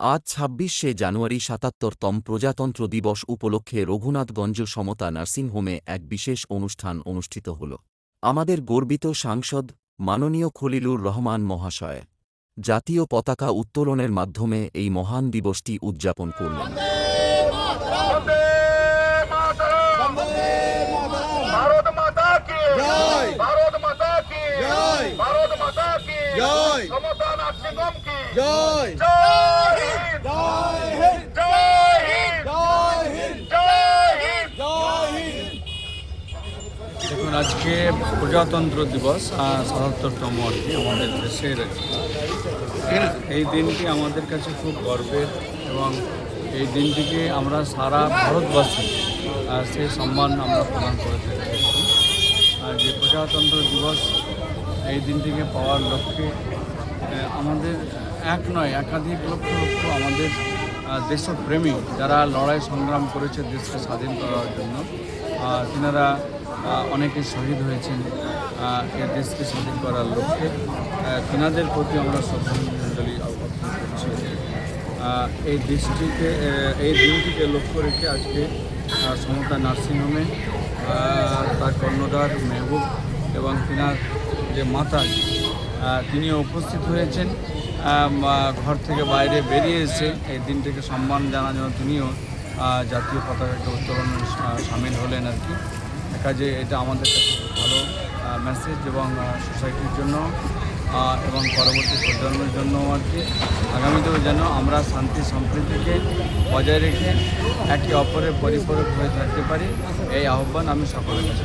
আজ ছাব্বিশে জানুয়ারি সাতাত্তরতম প্রজাতন্ত্র দিবস উপলক্ষে রঘুনাথগঞ্জ সমতা নার্সিংহোমে এক বিশেষ অনুষ্ঠান অনুষ্ঠিত হল। আমাদের গর্বিত সাংসদ মাননীয় খলিলুর রহমান মহাশয় জাতীয় পতাকা উত্তোলনের মাধ্যমে এই মহান দিবসটি উদযাপন করলেন। বন্দে মাতরম ভারত মাতা কি জয়। ভারত মাতা কি জয়। ভারত মাতা কি জয়। সমতা নার্সিংহোম কি জয় জয় হিন্দ জয় হিন্দ জয় হিন্দ জয় হিন্দ জয় হিন্দ জয় হিন্দ দেখুন আজকে প্রজাতন্ত্র দিবস সাতাত্তরতম আর কি আমাদের দেশের এই দিনটি আমাদের কাছে খুব গর্বের এবং এই দিনটিকে আমরা সারা ভারতবাসী সেই সম্মান আমরা প্রদান করে থাকি। আর যে প্রজাতন্ত্র দিবস এই দিনটিকে পাওয়ার লক্ষ্যে আমাদের এক নয়, একাধিক লক্ষ লক্ষ আমাদের দেশপ্রেমী যারা লড়াই সংগ্রাম করেছে দেশকে স্বাধীন করার জন্য তিনারা অনেকে শহীদ হয়েছেন এই দেশকে স্বাধীন করার লক্ষ্যে তেনাদের প্রতি আমরা শ্রদ্ধাঞ্জলি অর্পণ করছি। এই দেশটিকে এই দিনটিকে লক্ষ্য রেখে আজকে সমতা নার্সিংহোমে তার কর্ণধার মেহবুব এবং তেনার যে মাতা তিনিও উপস্থিত হয়েছেন। ঘর থেকে বাইরে বেরিয়ে এসে এই দিনটিকে সম্মান জানার জন্য তিনিও জাতীয় পতাকাকে উত্তোলনে সামিল হলেন আর কি। কাজে এটা আমাদের কাছে খুব ভালো মেসেজ এবং সোসাইটির জন্য এবং পরবর্তী প্রজন্মের জন্য আর কি আগামীতেও যেন আমরা শান্তি, সম্প্রীতিকে বজায় রেখে একে অপরের পরিপূরক হয়ে থাকতে পারি, এই আহ্বান আমি সকলের কাছে।